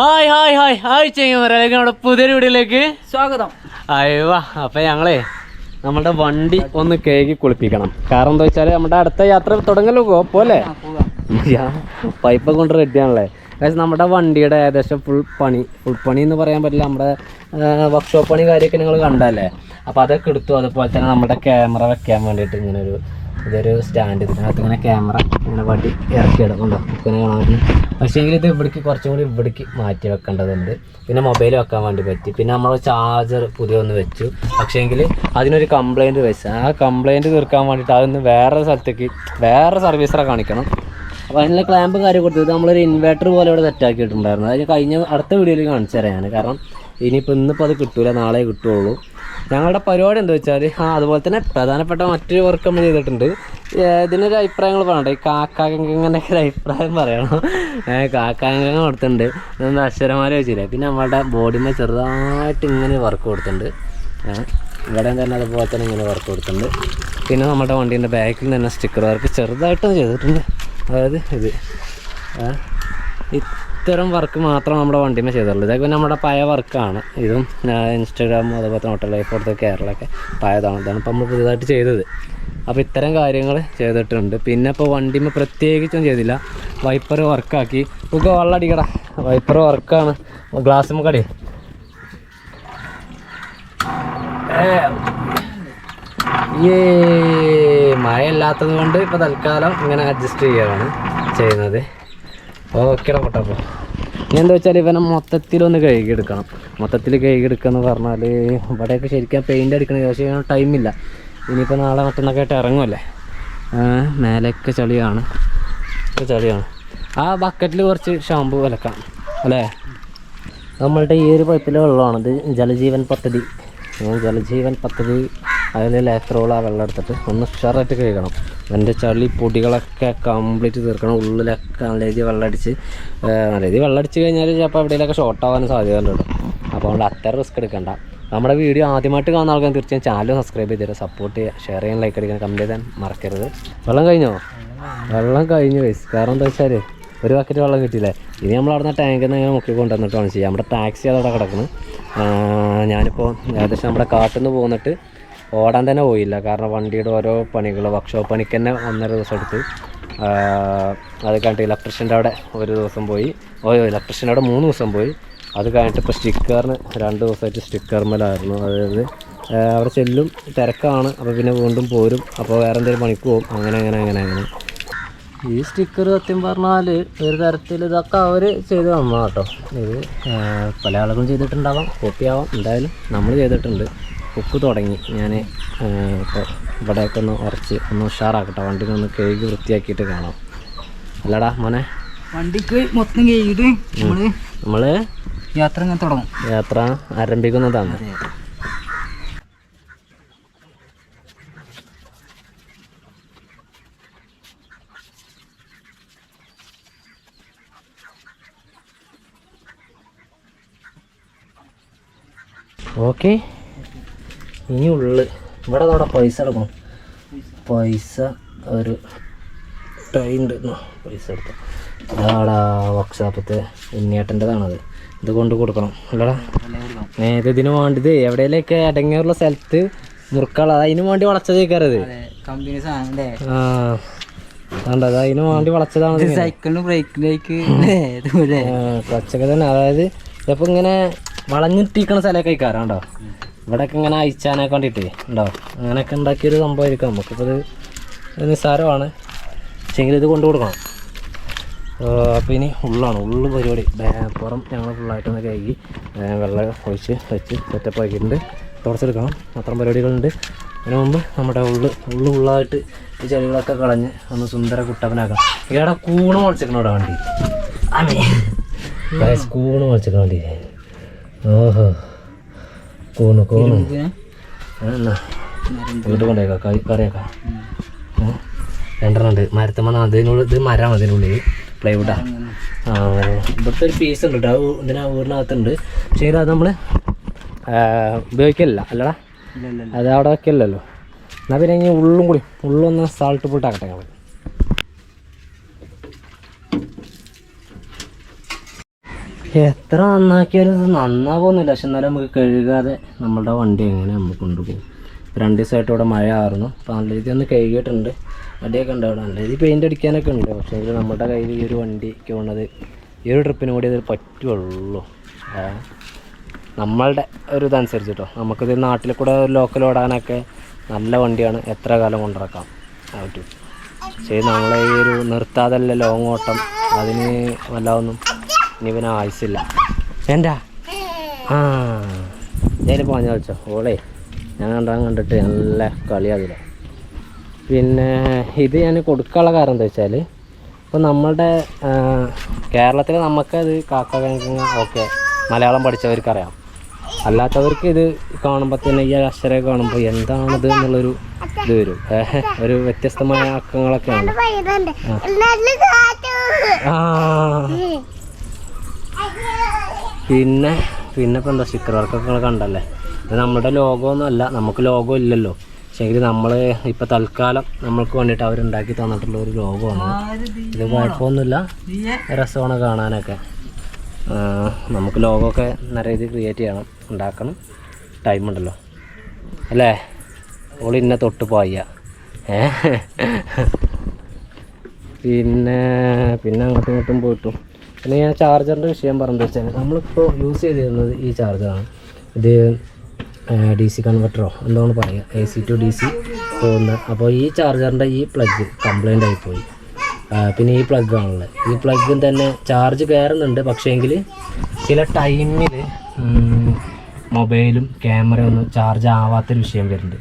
Hi hi hi. Hi ചെയ്യുമ്പോൾ നമ്മുടെ പുതിയൊരു വീടിലേക്ക് സ്വാഗതം. അയ്യോ അപ്പൊ ഞങ്ങളെ നമ്മുടെ വണ്ടി ഒന്ന് കേകി കുളിപ്പിക്കണം. കാരണം എന്താ വെച്ചാൽ നമ്മുടെ അടുത്ത യാത്ര തുടങ്ങല്ലോ പോലെ പൈപ്പ് കൊണ്ട് റെഡിയാണല്ലേ പക്ഷേ നമ്മുടെ വണ്ടിയുടെ ഏകദേശം ഫുൾ പണി. ഫുൾ പണി എന്ന് പറയാൻ പറ്റില്ല. നമ്മുടെ വർക്ക്ഷോപ്പ് പണി കാര്യമൊക്കെ നിങ്ങൾ കണ്ടല്ലേ അപ്പോൾ അതൊക്കെ എടുത്തു. അതുപോലെ തന്നെ നമ്മുടെ ക്യാമറ വെക്കാൻ വേണ്ടിയിട്ട് ഇങ്ങനെ ഒരു ഇതൊരു സ്റ്റാൻഡ് ഇതിനകത്ത് ഇങ്ങനെ ക്യാമറ ഇങ്ങനെ വണ്ടി ഇറക്കിയിടും ഉണ്ടോ ഇങ്ങനെ കാണാൻ. പറ്റും പക്ഷേ എങ്കിൽ ഇത് ഇവിടേക്ക് കുറച്ചും കൂടി ഇവിടേക്ക് മാറ്റി വെക്കേണ്ടതുണ്ട്. പിന്നെ മൊബൈൽ വെക്കാൻ വേണ്ടി പറ്റി. പിന്നെ നമ്മൾ ചാർജർ പുതിയൊന്ന് വെച്ചു. പക്ഷേ എങ്കിൽ അതിനൊരു കംപ്ലൈന്റ് വെച്ചു. ആ കംപ്ലൈന്റ് തീർക്കാൻ വേണ്ടിയിട്ട് അതൊന്ന് വേറെ സ്ഥലത്തേക്ക് വേറെ സർവീസറെ കാണിക്കണം. അപ്പോൾ അതിനുള്ള ക്ലാമ്പും കാര്യം കൊടുത്തത് നമ്മളൊരു ഇൻവേർട്ടർ പോലെ ഇവിടെ സെറ്റാക്കിയിട്ടുണ്ടായിരുന്നു അത് ഞാൻ കഴിഞ്ഞ അടുത്ത വീഡിയോയിൽ കാണിച്ചു തരാം ഞാൻ കാരണം ഇനിയിപ്പോൾ ഇന്നിപ്പോൾ അത് കിട്ടൂല. നാളെ കിട്ടുള്ളൂ. ഞങ്ങളുടെ പരിപാടി എന്താ വെച്ചാൽ ആ അതുപോലെ തന്നെ പ്രധാനപ്പെട്ട മറ്റൊരു വർക്ക് നമ്മൾ ചെയ്തിട്ടുണ്ട്. ഇതിനൊരു അഭിപ്രായങ്ങൾ പറയണ്ടേ. ഈ കാക്കാങ്ങനെ ഒരു അഭിപ്രായം പറയണം. കാക്കാങ്ങനെ കൊടുത്തിട്ടുണ്ട്. ഇതൊന്ന് അക്ഷരമാല വെച്ചില്ലേ? പിന്നെ നമ്മളുടെ ബോഡിമേ ചെറുതായിട്ട് ഇങ്ങനെ വർക്ക് കൊടുത്തിട്ടുണ്ട്. ഇവിടെ തന്നെ അതുപോലെ തന്നെ ഇങ്ങനെ വർക്ക് കൊടുത്തിട്ടുണ്ട്. പിന്നെ നമ്മുടെ വണ്ടീന്റെ ബാക്കിൽ തന്നെ സ്റ്റിക്കർ വർക്ക് ചെറുതായിട്ടൊന്ന് ചെയ്തിട്ടുണ്ട്. അതായത് ഇത്. ഇത്തരം വർക്ക് മാത്രം നമ്മുടെ വണ്ടിമേ ചെയ്തിട്ടുള്ളൂ ഇതൊക്കെ നമ്മുടെ പഴയ വർക്കാണ് ഇതും ഇൻസ്റ്റാഗ്രാം അതുപോലെ തന്നെ ഹോട്ടൽ ലൈഫ് കൊടുത്ത കേരളമൊക്കെ പഴയതാണ്. ഇതാണ് ഇപ്പോൾ നമ്മൾ പുതിയതായിട്ട് ചെയ്തത്. അപ്പോൾ ഇത്തരം കാര്യങ്ങൾ ചെയ്തിട്ടുണ്ട്. പിന്നെ ഇപ്പോൾ വണ്ടിമേ പ്രത്യേകിച്ചൊന്നും ചെയ്തില്ല. വൈപ്പർ വർക്കാക്കി ഇപ്പോൾ വെള്ളം അടിക്കടാ. വൈപ്പർ വർക്കാണ് ഗ്ലാസ് മുക്കടി ഏ മഴ ഇല്ലാത്തത് കൊണ്ട് ഇപ്പോൾ തൽക്കാലം ഇങ്ങനെ അഡ്ജസ്റ്റ് ചെയ്യുകയാണ് ചെയ്യുന്നത്. ഓക്കെ പൊട്ടപ്പോ. ഇനി എന്താ വെച്ചാൽ ഇവനെ മൊത്തത്തിലൊന്ന് കഴുകിയെടുക്കണം. മൊത്തത്തിൽ കഴുകിയെടുക്കുക എന്ന് പറഞ്ഞാൽ ഇവിടെയൊക്കെ ശരിക്കും പെയിന്റ് അടിക്കണ പക്ഷേ ടൈമില്ല ഇനിയിപ്പോൾ നാളെ മറ്റന്നൊക്കെ ആയിട്ട് ഇറങ്ങുമല്ലേ മേലെയൊക്കെ ചളിയാണ്. ചളിയാണ്. ആ ബക്കറ്റിൽ കുറച്ച് ഷാമ്പു കലക്കാം അല്ലേ? നമ്മളുടെ ഈ ഒരു പൈപ്പിലെ വെള്ളമാണ് ഇത് ജലജീവൻ പദ്ധതി. ജലജീവൻ പദ്ധതി അതിൽ ലേത്രോള വെള്ളം എടുത്തിട്ട് ഒന്ന് ഉഷാറായിട്ട് കഴുകണം. എന്റെ ചളി പൊടികളൊക്കെ കംപ്ലീറ്റ് തീർക്കണം. ഉള്ളിലൊക്കെ നല്ല രീതിയിൽ വെള്ളം അടിച്ച് നല്ല രീതിയിൽ വെള്ളം അടിച്ച് കഴിഞ്ഞാൽ ചിലപ്പോൾ എവിടെയെങ്കിലൊക്കെ ഷോർട്ട് ആവാൻ സാധ്യതയുണ്ട് ഉണ്ട്. അപ്പോൾ നമ്മൾ അത്ര റിസ്ക് എടുക്കണ്ട. നമ്മുടെ വീഡിയോ ആദ്യമായിട്ട് കാണുന്ന ആൾക്കാർ തീർച്ചയായും ചാനൽ സബ്സ്ക്രൈബ് ചെയ്തിട്ട് സപ്പോർട്ട് ചെയ്യുക ഷെയർ ചെയ്യാൻ ലൈക്ക് അടിക്കാൻ കമന്റ് ചെയ്താൽ മറക്കരുത്. വെള്ളം കഴിഞ്ഞോ? വെള്ളം കഴിഞ്ഞു വയസ്സ് കാരണം എന്താ വെച്ചാൽ ഒരു ബക്കറ്റ് വെള്ളം കിട്ടിയില്ലേ? ഇനി നമ്മൾ അവിടുന്ന് ടാങ്കിൽ നിന്ന് ഇങ്ങനെ മുക്കി കൊണ്ടുവന്നിട്ടാണ് ചെയ്യുക ചെയ്യാം നമ്മുടെ ടാക്സി അതവിടെ കിടക്കുന്നത് ഞാനിപ്പോൾ ഏകദേശം നമ്മുടെ കാട്ടിൽ നിന്ന് പോന്നിട്ട് ഓടാൻ തന്നെ പോയില്ല. കാരണം വണ്ടിയുടെ ഓരോ പണികൾ വർക്ക്ഷോപ്പ് പണിക്ക് തന്നെ ഒന്നര ദിവസം എടുത്തു. അത് കഴിഞ്ഞിട്ട് ഇലക്ട്രീഷ്യന്റെ അവിടെ ഒരു ദിവസം പോയി. ഓ ഇലക്ട്രീഷ്യന്റെ അവിടെ മൂന്ന് ദിവസം പോയി. അത് കഴിഞ്ഞിട്ട് ഇപ്പോൾ സ്റ്റിക്കറിന് രണ്ട് ദിവസമായിട്ട് സ്റ്റിക്കർമലായിരുന്നു അതായത് അവിടെ ചെല്ലും തിരക്കാണ്. അപ്പോൾ പിന്നെ വീണ്ടും പോരും. അപ്പോൾ വേറെ എന്തെങ്കിലും പണിക്ക് പോകും. അങ്ങനെ അങ്ങനെ അങ്ങനെ അങ്ങനെ. ഈ സ്റ്റിക്കർ സത്യം പറഞ്ഞാൽ ഒരു തരത്തിൽ ഇതൊക്കെ അവർ ചെയ്ത് തന്നാട്ടോ ഇത് പല ആളുകളും ചെയ്തിട്ടുണ്ടാവാം. കോപ്പിയാവാം എന്തായാലും നമ്മൾ ചെയ്തിട്ടുണ്ട്. ഉപ്പ് തുടങ്ങി. ഞാൻ ഇപ്പോൾ ഇവിടെയൊക്കെ ഒന്ന് ഉറച്ച് ഒന്ന് ഉഷാറാക്കട്ടെ. വണ്ടി ഒന്ന് കഴുകി വൃത്തിയാക്കിയിട്ട് കാണാം. അല്ലടാ മോനെ. വണ്ടിക്ക് മൊത്തം കഴുകിയിട്ട് നമ്മൾ യാത്ര തുടങ്ങും. യാത്ര ആരംഭിക്കുന്നതാണ്. ഓക്കെ. ഇനി ഉള്ളിൽ ഇവിടെ നമ്മുടെ പൈസ എടുക്കണം. പൈസ ഒരു ടൈം ഉണ്ട് പൈസ എടുത്തു. അതാടാ വർക്ക്ഷോപ്പത്തെ ഉണ്ണിയേട്ടന്റെതാണത്. ഇത് കൊണ്ട് കൊടുക്കണം. അല്ലടാ. നേരെ ഇത് ഇതിന് വേണ്ടത് എവിടെയെങ്കിലൊക്കെ അടങ്ങിയുള്ള സ്ഥലത്ത് മുറുക്കള അതിന് വേണ്ടി വളച്ചതേക്കാരത് കമ്പനി സാധനം അല്ലേ ആ കണ്ടോ അത് അതിന് വേണ്ടി വളച്ചതാണ്. സൈക്കിളിന് ബ്രേക്കിലേക്ക് കുറച്ചൊക്കെ തന്നെ. അതായത് ചിലപ്പോൾ ഇങ്ങനെ വളഞ്ഞിട്ടിരിക്കണ സ്ഥലമൊക്കെ കഴിക്കാറുണ്ടോ ഇവിടെയൊക്കെ ഇങ്ങനെ അയച്ചാനൊക്കെ വേണ്ടിയിട്ട് ഉണ്ടോ? അങ്ങനെയൊക്കെ ഉണ്ടാക്കിയൊരു സംഭവമായിരിക്കും നമുക്കിപ്പോൾ ഇത് നിസ്സാരമാണ്. പക്ഷേങ്കിൽ ഇത് കൊണ്ടു കൊടുക്കണം. അപ്പോൾ ഇനി ഉള്ളാണ്. ഉള്ളു പരിപാടി. പുറം ഞങ്ങൾ ഫുള്ളായിട്ടൊന്ന് കഴുകി വെള്ളം ഒഴിച്ച് വെച്ച് സെറ്റപ്പ് ആക്കിയിട്ടുണ്ട്. തുടച്ചെടുക്കണം അത്രയും പരിപാടികളുണ്ട്. അതിന് മുമ്പ് നമ്മുടെ ഉള്ളു ഉള്ളു ഉള്ളായിട്ട് ഈ ചെടികളൊക്കെ കളഞ്ഞ് ഒന്ന് സുന്ദര കുട്ടപ്പനാക്കാം ഇവിടെ കൂണ് മുളച്ചിരിക്കണം ഇവിടെ വണ്ടി അമ്മേ കൂണ് മുളച്ചിരിക്കണം വണ്ടി. ഓഹോ. കൂണ് കൂണ് വീട്ടിൽ കൊണ്ടേക്കാം കറി കറിയാക്കാം? രണ്ടെണ്ണം ഉണ്ട് മരത്തമ്മ അതിനുള്ളിൽ ഇത് മരമാണ് അതിനുള്ളിൽ പ്ലൈവുഡാ ആ. ഇവിടുത്തെ ഒരു പീസ് ഉണ്ട് കേട്ടോ ഇതിനാ വീടിനകത്തുണ്ട് പക്ഷേ അത് നമ്മൾ ഉപയോഗിക്കില്ല അല്ലടാ അത് അവിടെ വെക്കില്ലല്ലോ എന്നാൽ പിന്നെ ഇനി ഉള്ളും കൂടി ഉള്ളൊന്ന് സാൾട്ട് പോയിട്ടാക്കട്ടെ ഞങ്ങൾ എത്ര നന്നാക്കിയാലും ഇത് നന്നാവുന്നില്ല പക്ഷെ എന്നാലും നമുക്ക് കഴുകാതെ നമ്മളുടെ വണ്ടി എങ്ങനെ നമ്മൾ കൊണ്ടുപോകും. രണ്ട് ദിവസമായിട്ട് ഇവിടെ മഴ ആറുന്നു. അപ്പോൾ നല്ല രീതിയിൽ ഒന്ന് കഴുകിയിട്ടുണ്ട്. വണ്ടിയൊക്കെ ഉണ്ട് അവിടെ. നല്ല രീതിയിൽ പെയിന്റ് അടിക്കാനൊക്കെ ഉണ്ട്. പക്ഷേ എങ്കിൽ നമ്മുടെ കയ്യിൽ ഈ ഒരു വണ്ടിക്ക് പോകുന്നത് ഈ ഒരു ട്രിപ്പിന് കൂടി ഇത് പറ്റുള്ളൂ. നമ്മളുടെ ഒരു ഇതനുസരിച്ച് കേട്ടോ. നമുക്കിത് നാട്ടിൽ കൂടെ ലോക്കൽ ഓടാനൊക്കെ നല്ല വണ്ടിയാണ്. എത്ര കാലം കൊണ്ടിറക്കാം? പറ്റും. പക്ഷേ നമ്മളെ ഈ ഒരു നിർത്താതല്ല ലോങ് ഓട്ടം. അതിന് വല്ലാതൊന്നും ഇനി ആവശ്യമില്ല എന്താ? ആ. ഞാനിപ്പോൾ പറഞ്ഞു കളിച്ചോ. ഓളേ ഞാൻ കണ്ടാൻ കണ്ടിട്ട് നല്ല കളിയാകില്ല പിന്നെ ഇത് ഞാൻ കൊടുക്കാനുള്ള കാരണം എന്താ വെച്ചാൽ ഇപ്പോൾ നമ്മളുടെ കേരളത്തിൽ നമുക്കത് കാക്ക കണക്കിന് ഓക്കെ മലയാളം പഠിച്ചവർക്കറിയാം. അല്ലാത്തവർക്ക് ഇത് കാണുമ്പോൾ തന്നെ ഈ അക്ഷരം കാണുമ്പോൾ എന്താണിത് എന്നുള്ളൊരു ഇത് വരും. ഏഹ്, ഒരു വ്യത്യസ്തമായ അക്കങ്ങളൊക്കെയാണ്. ആ. പിന്നെ പിന്നെ ഇപ്പം എന്താ സ്റ്റിക്കർ വർക്കൊക്കെ നിങ്ങൾ കണ്ടല്ലേ? ഇത് നമ്മുടെ ലോഗോന്നും അല്ല നമുക്ക് ലോഗോ ഇല്ലല്ലോ. പക്ഷേങ്കിൽ നമ്മൾ ഇപ്പം തൽക്കാലം നമ്മൾക്ക് വേണ്ടിയിട്ട് അവരുണ്ടാക്കി തന്നിട്ടുള്ള ഒരു ലോഗോ ആണ്. ഇത് കുഴപ്പമൊന്നുമില്ല രസമാണ് കാണാനൊക്കെ. നമുക്ക് ലോഗോ ഒക്കെ നല്ല രീതിയിൽ ക്രിയേറ്റ് ചെയ്യണം ഉണ്ടാക്കണം. ടൈം ഉണ്ടല്ലോ. അല്ലേ? ഓൾ ഇന്നെ തൊട്ട് പോയ. ഏ? പിന്നെ പിന്നെ അങ്ങോട്ടും ഇങ്ങോട്ടും പോയിട്ടും. പിന്നെ ഞാൻ ചാർജറിന്റെ വിഷയം പറഞ്ഞു വെച്ചാൽ നമ്മളിപ്പോൾ യൂസ് ചെയ്തിരുന്നത് ഈ ചാർജറാണ് ഇത് ഡി സി കൺവെർട്ടറോ എന്താണ് പറയുക A C to D C പോകുന്ന അപ്പോൾ ഈ ചാർജറിന്റെ ഈ പ്ലഗ് കംപ്ലൈന്റ് ആയിപ്പോയി പിന്നെ ഈ പ്ലഗ് ആണുള്ളത്. ഈ പ്ലഗും തന്നെ ചാർജ് കയറുന്നുണ്ട് പക്ഷേങ്കിൽ ചില ടൈമിൽ മൊബൈലും ക്യാമറയും ഒന്നും ചാർജ് ആവാത്തൊരു വിഷയം വരുന്നുണ്ട്.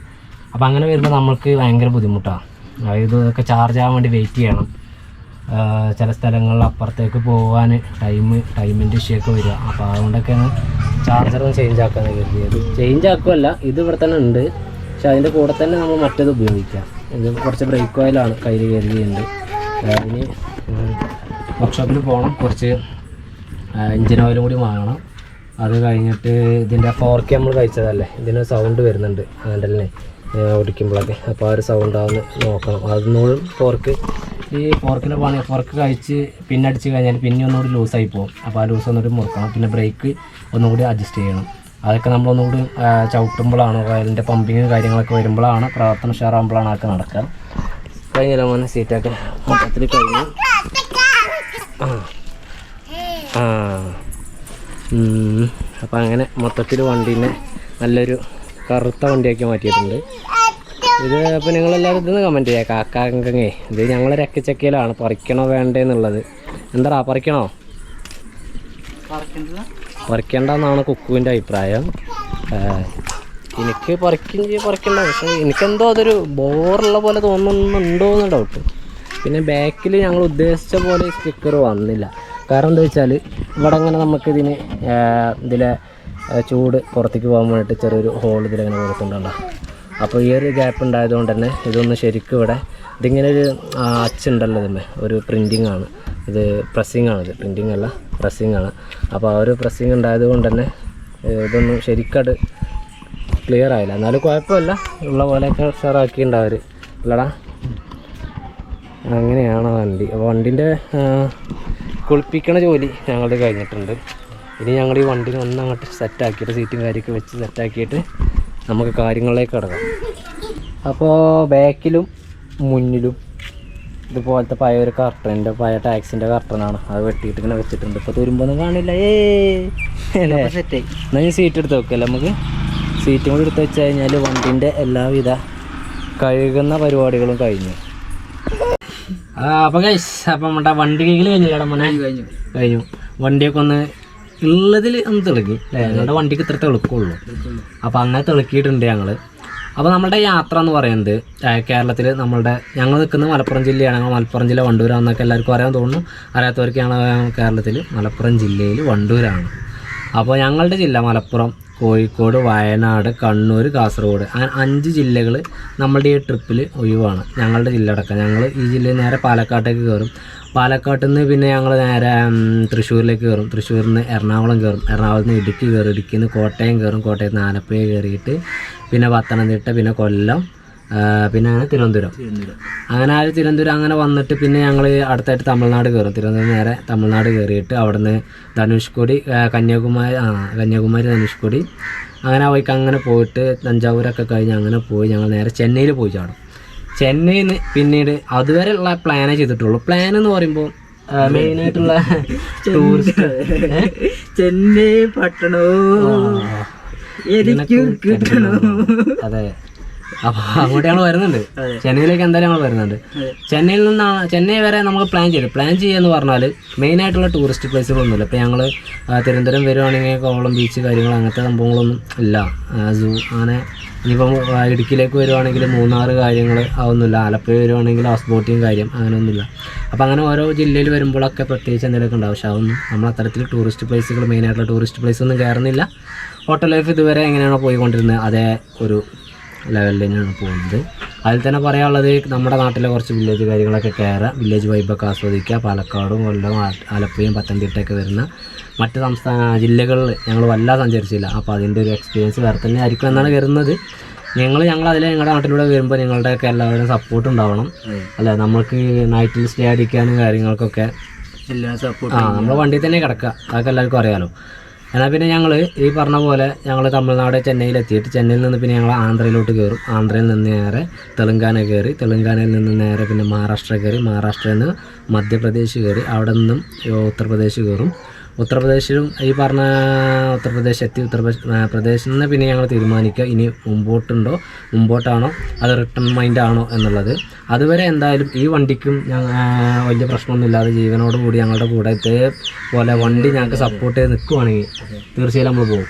അപ്പോൾ അങ്ങനെ വരുമ്പോൾ നമ്മൾക്ക് ഭയങ്കര ബുദ്ധിമുട്ടാണ് അതായത് ഇതൊക്കെ ചാർജ് ആവാൻ വേണ്ടി വെയിറ്റ് ചെയ്യണം. ചില സ്ഥലങ്ങളിൽ അപ്പുറത്തേക്ക് പോകാൻ ടൈം ടൈമിന്റെ ഇഷ്യൊക്കെ വരിക. അപ്പോൾ അതുകൊണ്ടൊക്കെയാണ് ചാർജറും ചേഞ്ച് ആക്കാൻ കരുതിയത്. ചേഞ്ച് ആക്കുമല്ല ഇത് ഇവിടെ തന്നെ ഉണ്ട്. പക്ഷെ അതിന്റെ കൂടെ തന്നെ നമ്മൾ മറ്റേത് ഉപയോഗിക്കാം ഇത് കുറച്ച് ബ്രേക്ക് ഓയിലാണ് കയ്യിൽ കരുതിയുണ്ട് അതിന് വർക്ക്ഷോപ്പിൽ പോകണം. കുറച്ച് എഞ്ചിൻ ഓയിലും കൂടി വാങ്ങണം. അത് കഴിഞ്ഞിട്ട് ഇതിന്റെ ഫോർക്ക് നമ്മൾ കഴിച്ചതല്ലേ? ഇതിന് സൗണ്ട് വരുന്നുണ്ട് ഹാൻഡലിനെ ഓടിക്കുമ്പോഴൊക്കെ. അപ്പോൾ ആ ഒരു സൗണ്ട് ആവുന്ന നോക്കണം. അതിനോടും ഫോർക്ക് ഈ ഫോർക്കിന്റെ പണി ഫോർക്ക് കഴിച്ച് പിന്നെ അടിച്ച് കഴിഞ്ഞാൽ പിന്നെ ഒന്നുകൂടി ലൂസായി പോകും. അപ്പോൾ ആ ലൂസ് ഒന്നുകൂടി മുറുക്കണം. പിന്നെ ബ്രേക്ക് ഒന്നുകൂടി അഡ്ജസ്റ്റ് ചെയ്യണം. അതൊക്കെ നമ്മളൊന്നുകൂടി ചവിട്ടുമ്പോഴാണ് അതിന്റെ പമ്പിങ്ങും കാര്യങ്ങളൊക്കെ വരുമ്പോഴാണ് പ്രവർത്തനം ഉഷാറാകുമ്പോഴാണ് അതൊക്കെ നടക്കുക. കഴിഞ്ഞല്ലോ മോനെ സീറ്റൊക്കെ മൊത്തത്തിൽ കഴിഞ്ഞു. ആ. അപ്പം അങ്ങനെ മൊത്തത്തിൽ വണ്ടീനെ നല്ലൊരു കറുത്ത വണ്ടിയാക്കി മാറ്റിയിട്ടുണ്ട്. ഇത് നിങ്ങൾ എല്ലാവരും ഇതൊന്ന് കമന്റ് ചെയ്യാം. കാക്കാങ്കങ്ങേ ഇത് ഞങ്ങൾ രക്കച്ചക്കയിലാണ് പറിക്കണോ വേണ്ടേ എന്നുള്ളത് എന്താടാ പറിക്കണോ? പറിക്കണ്ടെന്നാണ് കുക്കുവിന്റെ അഭിപ്രായം. എനിക്ക് പറിക്കും ചെയ്യും പറിക്കണ്ട. പക്ഷെ എനിക്കെന്തോ അതൊരു ബോറുള്ള പോലെ തോന്നുന്നുണ്ടോ എന്ന് ഡൗട്ട് പിന്നെ ബാക്കിൽ ഞങ്ങൾ ഉദ്ദേശിച്ച പോലെ സ്റ്റിക്കർ വന്നില്ല. കാരണം എന്താ വെച്ചാൽ ഇവിടെ അങ്ങനെ നമുക്കിതിന് ഇതിലെ ചൂട് പുറത്തേക്ക് പോകാൻ വേണ്ടിയിട്ട് ചെറിയൊരു ഹോൾ ഇതിലങ്ങനെ കൊടുക്കുന്നുണ്ടല്ലോ അപ്പോൾ ഈ ഒരു ഗ്യാപ്പ് ഉണ്ടായതുകൊണ്ട് തന്നെ ഇതൊന്ന് ശരിക്കും ഇവിടെ ഇതിങ്ങനെ ഒരു അച്ചുണ്ടല്ലോ തന്നെ ഒരു പ്രിന്റിങ് ആണ്. ഇത് പ്രസ്സിങ് ആണ് ഇത്. പ്രിന്റിങ് അല്ല പ്രസ്സിങ് ആണ്. അപ്പോൾ ആ ഒരു പ്രസ്സിങ് ഉണ്ടായതുകൊണ്ട് തന്നെ ഇതൊന്നും ശരിക്കത് ക്ലിയർ ആയില്ല. എന്നാലും കുഴപ്പമില്ല. ഉള്ള പോലെയൊക്കെ ഉഷാറാക്കിയിട്ടുണ്ട് അവർ അല്ലടാ അങ്ങനെയാണ് വണ്ടി. അപ്പോൾ വണ്ടിന്റെ കുളിപ്പിക്കണ ജോലി ഞങ്ങളുടെ കഴിഞ്ഞിട്ടുണ്ട്. ഇനി ഞങ്ങൾ ഈ വണ്ടിനെ ഒന്ന് അങ്ങോട്ട് സെറ്റാക്കിയിട്ട് സീറ്റും കാര്യമൊക്കെ വെച്ച് സെറ്റാക്കിയിട്ട് നമുക്ക് കാര്യങ്ങളിലേക്ക് കിടക്കാം. അപ്പോൾ ബാക്കിലും മുന്നിലും ഇതുപോലത്തെ പഴയ ഒരു കർട്ടന്റെ പഴയ ടാക്സിന്റെ കർട്ടനാണ്. അത് വെട്ടിയിട്ട് ഇങ്ങനെ വെച്ചിട്ടുണ്ട്. ഇപ്പോൾ തുരുമ്പൊന്നും കാണില്ല. ഏ സെറ്റ് സെറ്റായി എന്നാൽ ഈ സീറ്റ് എടുത്ത് വെക്കല്ലേ നമുക്ക്? സീറ്റും കൂടി എടുത്ത് വെച്ച് കഴിഞ്ഞാൽ വണ്ടിന്റെ എല്ലാവിധ കഴുകുന്ന പരിപാടികളും കഴിഞ്ഞു. അപ്പം അപ്പോൾ അപ്പം നമ്മുടെ വണ്ടി കഴിഞ്ഞു കഴിഞ്ഞു. കഴിഞ്ഞു. വണ്ടിയൊക്കെ ഒന്ന് ഉള്ളതിൽ ഒന്ന് തെളുക്കി അല്ലേ? ഞങ്ങളുടെ വണ്ടിക്ക് ഇത്ര തിളക്കുള്ളൂ. അപ്പോൾ അങ്ങനെ തെളുക്കിയിട്ടുണ്ട് ഞങ്ങൾ അപ്പോൾ നമ്മുടെ യാത്ര എന്ന് പറയുന്നത് കേരളത്തിൽ നമ്മളുടെ ഞങ്ങൾ നിൽക്കുന്നത് മലപ്പുറം ജില്ലയാണ്. ഞങ്ങൾ മലപ്പുറം ജില്ല വണ്ടൂരാണെന്നൊക്കെ എല്ലാവർക്കും അറിയാൻ തോന്നുന്നു. അറിയാത്തവർക്ക് ഞങ്ങൾ കേരളത്തിൽ മലപ്പുറം ജില്ലയിൽ വണ്ടൂരാണ്. അപ്പോൾ ഞങ്ങളുടെ ജില്ല മലപ്പുറം. കോഴിക്കോട് വയനാട് കണ്ണൂർ കാസർഗോഡ്. അങ്ങനെ അഞ്ച് ജില്ലകൾ നമ്മളുടെ ഈ ട്രിപ്പിൽ ഒഴിവാണ്. ഞങ്ങളുടെ ജില്ല അടക്കം. ഞങ്ങൾ ഈ ജില്ലയിൽ നേരെ പാലക്കാട്ടേക്ക് കയറും പാലക്കാട്ടിൽ നിന്ന് പിന്നെ ഞങ്ങൾ നേരെ തൃശ്ശൂരിലേക്ക് കയറും തൃശ്ശൂരിൽ നിന്ന് എറണാകുളം കയറും എറണാകുളത്ത് നിന്ന് ഇടുക്കി കയറും ഇടുക്കിയിൽ നിന്ന് കോട്ടയം കയറും കോട്ടയത്ത് നിന്ന് ആലപ്പുഴ കയറിയിട്ട് പിന്നെ പത്തനംതിട്ട പിന്നെ കൊല്ലം പിന്നെ അങ്ങനെ തിരുവനന്തപുരം. അങ്ങനെ ആ ഒരു തിരുവനന്തപുരം അങ്ങനെ വന്നിട്ട് പിന്നെ ഞങ്ങൾ അടുത്തായിട്ട് തമിഴ്നാട് കയറും. തിരുവനന്തപുരം നേരെ തമിഴ്നാട് കയറിയിട്ട് അവിടുന്ന് ധനുഷ്കോടി കന്യാകുമാരി ആ കന്യാകുമാരി ധനുഷ്കോടി. അങ്ങനെ പോയി അങ്ങനെ പോയിട്ട് തഞ്ചാവൂരൊക്കെ കഴിഞ്ഞ് അങ്ങനെ പോയി. ഞങ്ങൾ നേരെ ചെന്നൈയിൽ പോയി ചാടും. ചെന്നൈയിൽ നിന്ന് പിന്നീട് അതുവരെയുള്ള പ്ലാനേ ചെയ്തിട്ടുള്ളൂ. പ്ലാൻ എന്ന് പറയുമ്പോൾ മെയിനായിട്ടുള്ള ടൂറിസ്റ്റ് ചെന്നൈ പട്ടണോ? എനിക്ക് കിട്ടണോ? അതെ. അപ്പൊ അങ്ങോട്ട് ഞങ്ങൾ വരുന്നുണ്ട് ചെന്നൈയിലേക്ക് എന്തായാലും ഞങ്ങൾ വരുന്നുണ്ട്. ചെന്നൈയിൽ നിന്ന് ചെന്നൈ വരെ നമ്മൾ പ്ലാൻ ചെയ്തു. പ്ലാൻ ചെയ്യാന്ന് പറഞ്ഞാൽ മെയിൻ ആയിട്ടുള്ള ടൂറിസ്റ്റ് പ്ലേസുകളൊന്നുമില്ല ഇപ്പൊ ഞങ്ങൾ തിരുവനന്തപുരം വരുവാണെങ്കിൽ കോവളം ബീച്ച് കാര്യങ്ങൾ അങ്ങനത്തെ സംഭവങ്ങളൊന്നും ഇല്ല. സൂ അങ്ങനെ ഇനിയിപ്പം ഇടുക്കിയിലേക്ക് വരുവാണെങ്കിൽ മൂന്നാർ കാര്യങ്ങൾ അതൊന്നുമില്ല. ആലപ്പുഴ വരുവാണെങ്കിൽ ഹൗസ് ബോട്ടിങ് കാര്യം അങ്ങനെയൊന്നുമില്ല അപ്പോൾ അങ്ങനെ ഓരോ ജില്ലയിൽ വരുമ്പോഴൊക്കെ പ്രത്യേകിച്ച് എന്തെങ്കിലുമൊക്കെ ഉണ്ടാവും. പക്ഷെ അതൊന്നും നമ്മൾ അത്തരത്തിൽ ടൂറിസ്റ്റ് പ്ലേസുകൾ മെയിനായിട്ടുള്ള ടൂറിസ്റ്റ് പ്ലേസ് ഒന്നും കയറുന്നില്ല. ഹോട്ടൽ ലൈഫ് ഇതുവരെ എങ്ങനെയാണോ പോയിക്കൊണ്ടിരുന്നത്. അതേ ഒരു ലെവലിൽ തന്നെയാണ് പോകുന്നത്. അതിൽ തന്നെ പറയാനുള്ളത് നമ്മുടെ നാട്ടിലെ കുറച്ച് വില്ലേജ് കാര്യങ്ങളൊക്കെ കയറുക വില്ലേജ് വൈബൊക്കെ ആസ്വദിക്കുക. പാലക്കാടും കൊല്ലം ആലപ്പുഴയും പത്തനംതിട്ടയൊക്കെ വരുന്ന മറ്റ് സംസ്ഥാന ജില്ലകളിൽ ഞങ്ങൾ വല്ലാതെ സഞ്ചരിച്ചില്ല. അപ്പോൾ അതിന്റെ ഒരു എക്സ്പീരിയൻസ് വേറെ തന്നെ ആയിരിക്കും എന്നാണ് കരുതുന്നത് ഞങ്ങൾ ഞങ്ങൾ അതിലെ ഞങ്ങളുടെ നാട്ടിലൂടെ വരുമ്പോൾ നിങ്ങളുടെയൊക്കെ എല്ലാവരും സപ്പോർട്ട് ഉണ്ടാവണം. അല്ല? നമ്മൾക്ക് നൈറ്റിൽ സ്റ്റേ അടിക്കാനും കാര്യങ്ങൾക്കൊക്കെ എല്ലാ സപ്പോർട്ട് ആ നമ്മൾ വണ്ടിയിൽ തന്നെ കിടക്കുക. അതൊക്കെ എല്ലാവർക്കും അറിയാലോ. എന്നാൽ പിന്നെ ഞങ്ങൾ ഈ പറഞ്ഞ പോലെ ഞങ്ങൾ തമിഴ്നാട് ചെന്നൈയിൽ എത്തിയിട്ട് ചെന്നൈയിൽ നിന്ന് പിന്നെ ഞങ്ങൾ ആന്ധ്രയിലോട്ട് കയറും ആന്ധ്രയിൽ നിന്ന് നേരെ തെലുങ്കാന കയറി തെലുങ്കാനയിൽ നിന്ന് നേരെ പിന്നെ മഹാരാഷ്ട്ര കയറി മഹാരാഷ്ട്രയിൽ നിന്ന് മധ്യപ്രദേശ് കയറി അവിടെ നിന്നും ഉത്തർപ്രദേശ് കയറും ഉത്തർപ്രദേശിലും ഈ പറഞ്ഞ ഉത്തർപ്രദേശ് എത്തി ഉത്തർപ്രദേശ് ആ, പ്രദേശിൽ നിന്ന് പിന്നെ ഞങ്ങൾ തീരുമാനിക്കുക. ഇനി മുമ്പോട്ടുണ്ടോ? മുമ്പോട്ടാണോ? അത് റിട്ടേൺ മൈൻഡ് ആണോ എന്നുള്ളത്. അതുവരെ എന്തായാലും ഈ വണ്ടിക്കും വലിയ പ്രശ്നമൊന്നുമില്ലാതെ ജീവനോടുകൂടി ഞങ്ങളുടെ കൂടെ ഇതേപോലെ വണ്ടി ഞങ്ങൾക്ക് സപ്പോർട്ട് ചെയ്ത് നിൽക്കുവാണെങ്കിൽ തീർച്ചയായും നമ്മൾ പോകും.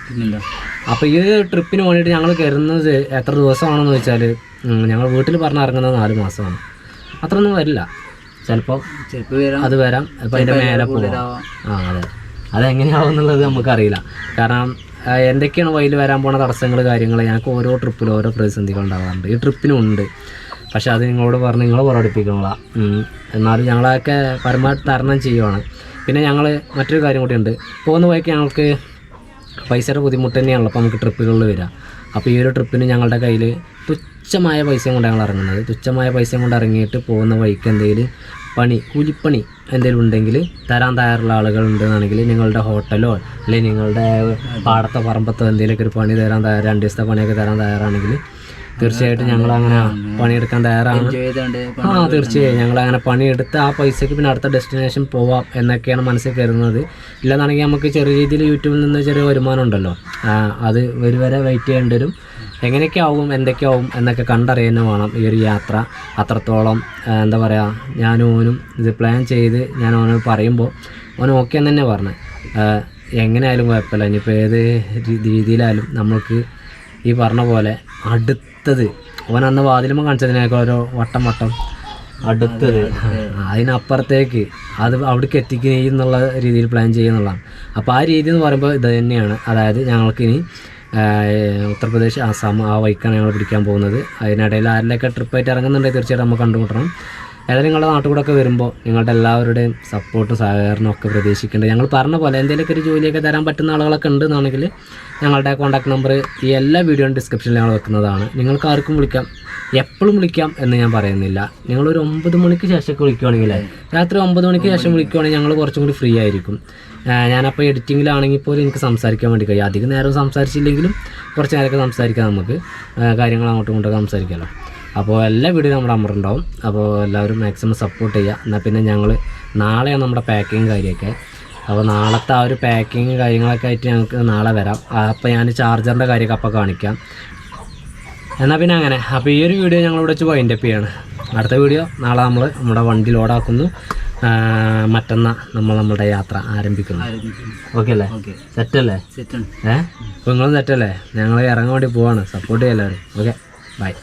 അപ്പോൾ ഈ ട്രിപ്പിന് വേണ്ടിയിട്ട് ഞങ്ങൾ കരുതുന്നത് എത്ര ദിവസമാണെന്ന് വെച്ചാൽ ഞങ്ങൾ വീട്ടിൽ പറഞ്ഞിറങ്ങുന്നത് നാല് മാസമാണ്. അത്രയൊന്നും വരില്ല. ചിലപ്പോൾ അത് വരാം. അപ്പോൾ അതിന്റെ മേലെ പോകാം ആ അതെ. അതെങ്ങനെയാവും എന്നുള്ളത് നമുക്കറിയില്ല. കാരണം എന്തൊക്കെയാണ് വഴിയിൽ വരാൻ പോണ തടസ്സങ്ങൾ കാര്യങ്ങൾ? ഞങ്ങൾക്ക് ഓരോ ട്രിപ്പിലും ഓരോ പ്രതിസന്ധികൾ ഉണ്ടാകാറുണ്ട് ഈ ട്രിപ്പിനും ഉണ്ട്. പക്ഷെ അത് നിങ്ങളോട് പറഞ്ഞ് നിങ്ങൾ പുറപ്പെടുപ്പിക്കണില്ല എന്നാലും ഞങ്ങളൊക്കെ പരമാവധി തരണം ചെയ്യുവാണ്. പിന്നെ ഞങ്ങൾ മറ്റൊരു കാര്യം കൂടിയുണ്ട് പോകുന്ന വഴിക്ക് ഞങ്ങൾക്ക് പൈസയുടെ ബുദ്ധിമുട്ട് തന്നെയാണല്ലോ അപ്പോൾ നമുക്ക് ട്രിപ്പുകളിൽ വരിക. അപ്പോൾ ഈ ഒരു ട്രിപ്പിന് ഞങ്ങളുടെ കയ്യിൽ തുച്ഛമായ പൈസയും കൊണ്ട് ഞങ്ങൾ ഇറങ്ങുന്നത്. തുച്ഛമായ പൈസയും കൊണ്ട് ഇറങ്ങിയിട്ട് പോകുന്ന വഴിക്ക് എന്തെങ്കിലും പണി കൂലിപ്പണി എന്തെങ്കിലും ഉണ്ടെങ്കിൽ തരാൻ തയ്യാറുള്ള ആളുകൾ ഉണ്ടെന്നാണെങ്കിൽ നിങ്ങളുടെ ഹോട്ടലോ അല്ലെങ്കിൽ നിങ്ങളുടെ പാടത്തോ പറമ്പത്തോ എന്തെങ്കിലുമൊക്കെ ഒരു പണി തരാൻ തയ്യാറ് രണ്ട് ദിവസത്തെ പണിയൊക്കെ തരാൻ തയ്യാറാണെങ്കിൽ തീർച്ചയായിട്ടും ഞങ്ങൾ അങ്ങനെ പണിയെടുക്കാൻ തയ്യാറാണ്. ആ തീർച്ചയായും. ഞങ്ങൾ അങ്ങനെ പണിയെടുത്ത് ആ പൈസക്ക് പിന്നെ അടുത്ത ഡെസ്റ്റിനേഷൻ പോവാം എന്നൊക്കെയാണ് മനസ്സിൽ കരുതുന്നത്. ഇല്ലെന്നാണെങ്കിൽ നമുക്ക് ചെറിയ രീതിയിൽ യൂട്യൂബിൽ നിന്ന് ചെറിയ വരുമാനം ഉണ്ടല്ലോ. അത് ഒരു വരെ വെയിറ്റ് ചെയ്യേണ്ടി വരും. എങ്ങനെയൊക്കെ ആവും എന്തൊക്കെ ആവും എന്നൊക്കെ കണ്ടറിയാനും വേണം ഈ ഒരു യാത്ര. അത്രത്തോളം എന്താ പറയുക ഞാനും ഓനും ഇത് പ്ലാൻ ചെയ്ത് ഞാൻ ഓനോ പറയുമ്പോൾ ഓൻ ഓക്കെ എന്ന് തന്നെ പറഞ്ഞു. എങ്ങനെയായാലും കുഴപ്പമില്ല. ഇനിയിപ്പോൾ ഏത് രീതിയിലായാലും നമ്മൾക്ക് ഈ പറഞ്ഞ പോലെ അടുത്തത് ഓൻ അന്ന് വാതിലുമ്പോൾ കാണിച്ചതിനേക്കാൾ ഓരോ വട്ടം വട്ടം അടുത്തത് അതിനപ്പുറത്തേക്ക് അത് അവിടേക്ക് എത്തിക്കുക എന്നുള്ള രീതിയിൽ പ്ലാൻ ചെയ്യുന്നുള്ളതാണ് അപ്പോൾ ആ രീതി എന്ന് പറയുമ്പോൾ ഇത് തന്നെയാണ്. അതായത് ഞങ്ങൾക്കിനി ഉത്തർപ്രദേശ് ആസാം ആ വഴിക്കാണ് ഞങ്ങൾ പിടിക്കാൻ പോകുന്നത്. അതിനിടയിൽ ആരിലൊക്കെ ട്രിപ്പായിട്ട് ഇറങ്ങുന്നുണ്ടെങ്കിൽ തീർച്ചയായിട്ടും നമ്മൾ കണ്ടുമുട്ടണം. ഏതായാലും നിങ്ങളുടെ നാട്ടിൽ കൂടെ ഒക്കെ വരുമ്പോൾ നിങ്ങളുടെ എല്ലാവരുടെയും സപ്പോർട്ട് സഹകരണവും ഒക്കെ പ്രതീക്ഷിക്കേണ്ടത്. ഞങ്ങൾ പറഞ്ഞ പോലെ എന്തെങ്കിലുമൊക്കെ ഒരു ജോലിയൊക്കെ തരാൻ പറ്റുന്ന ആളുകളൊക്കെ ഉണ്ടെന്നാണെങ്കിൽ ഞങ്ങളുടെ കോൺടാക്ട് നമ്പർ ഈ എല്ലാ വീഡിയോയും ഡിസ്ക്രിപ്ഷനിൽ ഞങ്ങൾ വെക്കുന്നതാണ്. നിങ്ങൾക്ക് ആർക്കും വിളിക്കാം എപ്പോഴും വിളിക്കാം എന്ന് ഞാൻ പറയുന്നില്ല. നിങ്ങളൊരു ഒമ്പത് മണിക്ക് ശേഷമൊക്കെ വിളിക്കുവാണെങ്കിൽ രാത്രി ഒമ്പത് മണിക്ക് ശേഷം വിളിക്കുവാണെങ്കിൽ ഞങ്ങൾ കുറച്ചും കൂടി ഫ്രീ ആയിരിക്കും. ഞാനപ്പോൾ എഡിറ്റിങ്ങിലാണെങ്കിൽ പോലും എനിക്ക് സംസാരിക്കാൻ വേണ്ടി കഴിയും. അധികം നേരം സംസാരിച്ചില്ലെങ്കിലും കുറച്ച് നേരമൊക്കെ സംസാരിക്കാം നമുക്ക്. കാര്യങ്ങൾ അങ്ങോട്ടും ഇങ്ങോട്ടൊക്കെ സംസാരിക്കാമല്ലോ അപ്പോൾ എല്ലാ വീഡിയോയും നമ്മുടെ അമ്മ ഉണ്ടാവും. അപ്പോൾ എല്ലാവരും മാക്സിമം സപ്പോർട്ട് ചെയ്യുക. എന്നാൽ പിന്നെ ഞങ്ങൾ നാളെയാണ് നമ്മുടെ പാക്കിങ് കാര്യമൊക്കെ. അപ്പോൾ നാളത്തെ ആ ഒരു പാക്കിങ് കാര്യങ്ങളൊക്കെ ആയിട്ട് ഞങ്ങൾക്ക് നാളെ വരാം. അപ്പോൾ ഞാൻ ചാർജറിന്റെ കാര്യമൊക്കെ അപ്പോൾ കാണിക്കാം. എന്നാൽ പിന്നെ അങ്ങനെ. അപ്പോൾ ഈ ഒരു വീഡിയോ ഞങ്ങൾ ഇവിടെ വെച്ച് വൈൻഡ് അപ്പ് ചെയ്യാണ്. അടുത്ത വീഡിയോ നാളെ നമ്മൾ നമ്മുടെ വണ്ടി ലോഡാക്കുന്നു മറ്റന്നാ നമ്മൾ നമ്മുടെ യാത്ര ആരംഭിക്കുന്നു. ഓക്കെ അല്ലേ? സെറ്റ് അല്ലേ? ഏഹ് അപ്പോൾ നിങ്ങളും സെറ്റല്ലേ ഞങ്ങൾ ഇറങ്ങാൻ വേണ്ടി പോവാണ്. സപ്പോർട്ട് ചെയ്യാം എല്ലാവരും. Okay bye